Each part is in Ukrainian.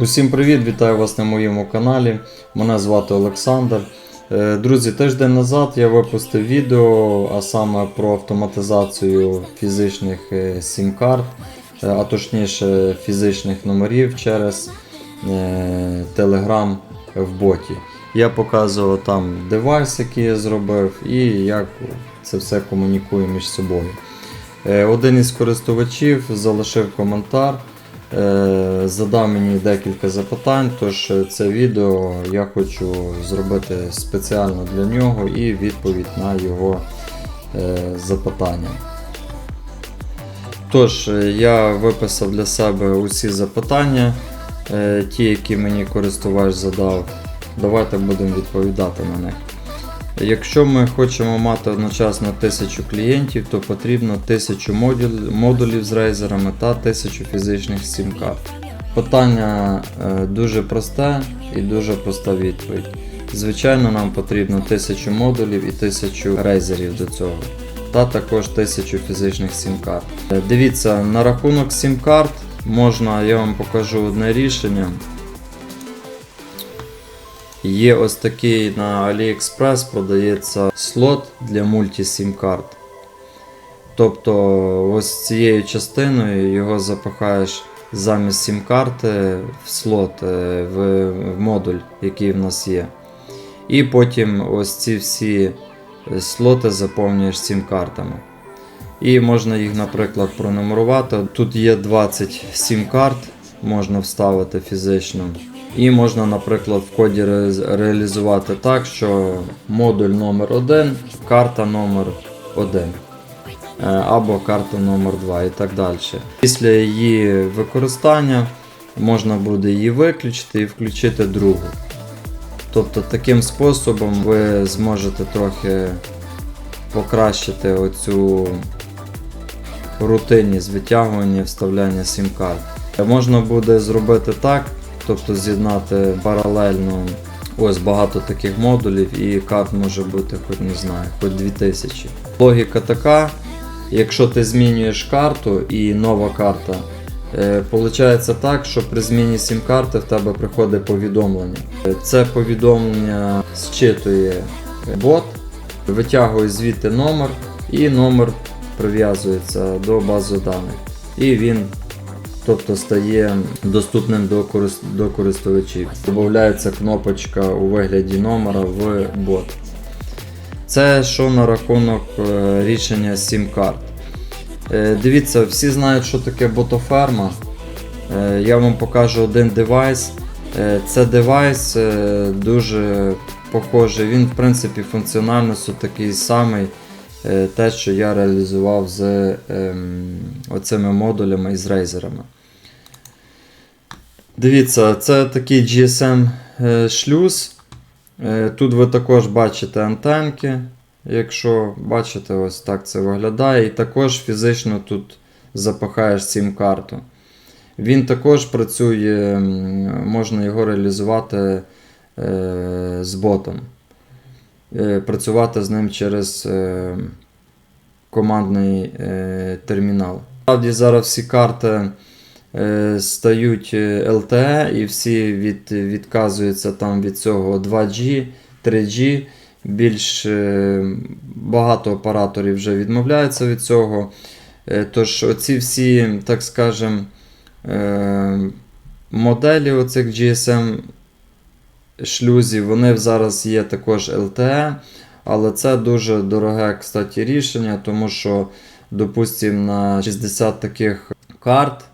Усім привіт, вітаю вас на моєму каналі. Мене звати Олександр. Е, Друзі, тиждень назад я випустив відео, а саме про автоматизацію фізичних е, сім-карт, е, а точніше фізичних номерів через Telegram в боті. Я показував там девайс, який я зробив, і як це все комунікує між собою. Один із користувачів залишив коментар. Е, задав мені декілька запитань, тож е, це відео я хочу зробити спеціально для нього і відповідь на його е, запитання. Тож, я виписав для себе усі запитання, ті, які мені користувач задав. Давайте будемо відповідати на них. Якщо ми хочемо мати одночасно 1000 клієнтів, то потрібно 1000 модуль- модулів з рейзерами та 1000 фізичних сім-карт. Питання е, дуже просте і дуже проста відповідь. Звичайно, нам потрібно 1000 модулів і 1000 рейзерів до цього, та також 1000 фізичних сім-карт. Е, Дивіться, на рахунок сім-карт можна, я вам покажу одне рішення. Є ось такий на AliExpress продається слот для мульті-сім карт. Тобто ось цією частиною його запихаєш замість сім-карти в слот, е, в, модуль, який в нас є. І потім ось ці всі е, слоти заповнюєш сім-картами. І можна їх, наприклад, пронумерувати. Тут є 20 сім-карт, можна вставити фізично. І можна, наприклад, в коді ре- реалізувати так, що модуль номер 1 карта номер 1 е, або карта номер 2 і так далі. Після її використання можна буде її виключити і включити другу. Тобто таким способом ви зможете трохи покращити оцю рутинність витягування і вставляння сім-карт. Можна буде зробити так, тобто з'єднати паралельно ось багато таких модулів і карт може бути хоч не знаю, хоч 2000. Логіка така, якщо ти змінюєш карту і нова карта, е, Получається так, що при зміні сім-карти в тебе приходить повідомлення. Е, Це повідомлення зчитує бот, витягує звідти номер, і номер прив'язується до бази даних. І він тобто стає доступним до, корис- до користувачів. Додається кнопочка у вигляді номера в бот. Це що на рахунок е, рішення сім-карт. Е, Дивіться, всі знають, що таке ботоферма. Е, Я вам покажу один девайс. Це девайс дуже похожий. Він, в принципі, функціональністю такий самий. Е, Те, що я реалізував з ем, оцими модулями і з рейзерами. Дивіться, це такий GSM е. Е, Тут ви також бачите антенки. Якщо бачите, ось так це виглядає. І також фізично тут запахаєш сім-карту. Він також працює, можна його реалізувати з ботом. Е, працювати з ним через е, командний е, термінал. Насправді зараз всі карти стають LTE і всі від, відказуються там від цього 2G, 3G. Більш багато операторів вже відмовляються від цього. Тож оці всі, так скажем, е, моделі оцих GSM шлюзів, вони зараз є також LTE, але це дуже дороге кстати, рішення, тому що, допустимо, на 60 таких карт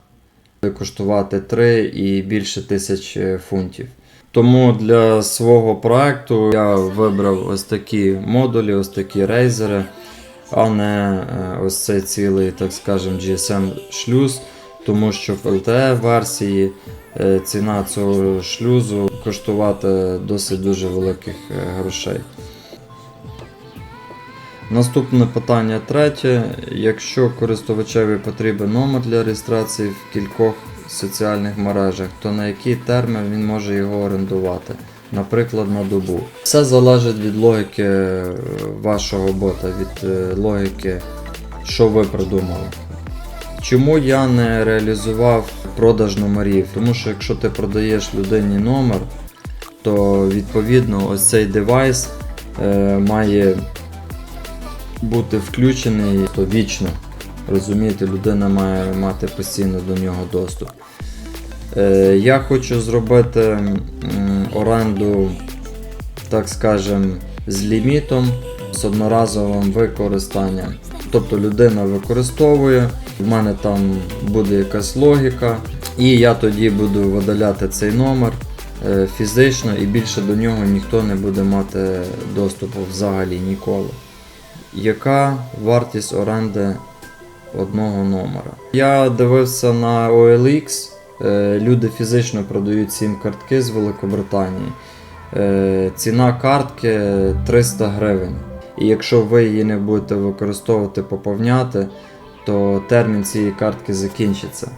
коштувати 3 і більше тисяч е, фунтів. Тому для свого проекту я вибрав ось такі модулі, ось такі рейзери, а не е, ось цей цілий, так скажем, GSM шлюз, тому що в LTE версії е, ціна цього шлюзу коштувати досить дуже великих е, грошей. Наступне питання третє. Якщо користувачеві потрібен номер для реєстрації в кількох соціальних мережах, то на який термін він може його орендувати? Наприклад, на добу. Все залежить від логіки е, вашого бота, від е, логіки, що ви придумали. Чому я не реалізував продаж номерів. Тому що якщо ти продаєш людині номер, то відповідно ось цей девайс е, має бути включений то вічно. Розумієте, людина має мати постійно до нього доступ. Е, я хочу зробити м, оренду, так скажем, з лімітом, з одноразовим використанням. Тобто людина використовує, в мене там буде якась логіка, і я тоді буду видаляти цей номер е, фізично і більше до нього ніхто не буде мати доступу взагалі ніколи. Яка вартість оренди одного номера? Я дивився на OLX, е, люди фізично продають сім-картки з Великобританії. Е, Ціна картки 300 гривень. І якщо ви її не будете використовувати, поповняти, то термін цієї картки закінчиться.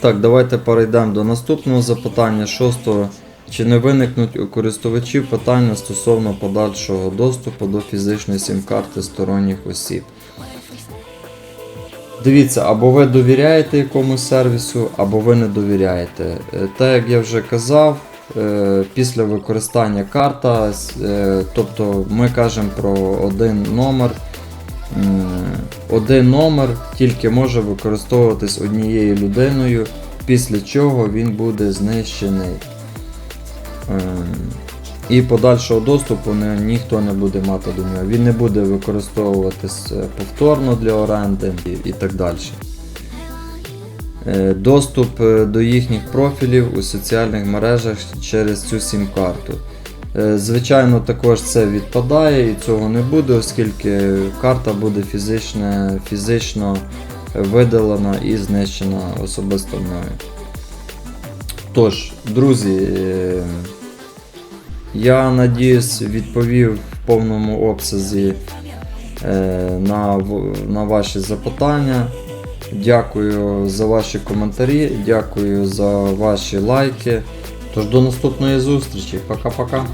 Так, давайте перейдемо до наступного запитання. Шостого. Чи не виникнуть у користувачів питання стосовно подальшого доступу до фізичної сім-карти сторонніх осіб? Дивіться, або ви довіряєте якомусь сервісу, або ви не довіряєте. Е, Так як я вже казав, е, після використання карта, е, тобто ми кажемо про один номер. Один номер тільки може використовуватись однією людиною, після чого він буде знищений. Ем, І подальшого доступу ніхто не буде мати до нього. Він не буде використовуватись е, повторно для оренди і, і так далі. Е, Доступ е, до їхніх профілів у соціальних мережах через цю сім-карту. Е, Звичайно, також це відпадає і цього не буде, оскільки карта буде фізично, фізично видалена і знищена особисто мною. Тож, друзі, е, я надіюсь відповів в повному обсязі е, на, на ваші запитання. Дякую за ваші коментарі, дякую за ваші лайки. Тож до наступної зустрічі. Пока-пока.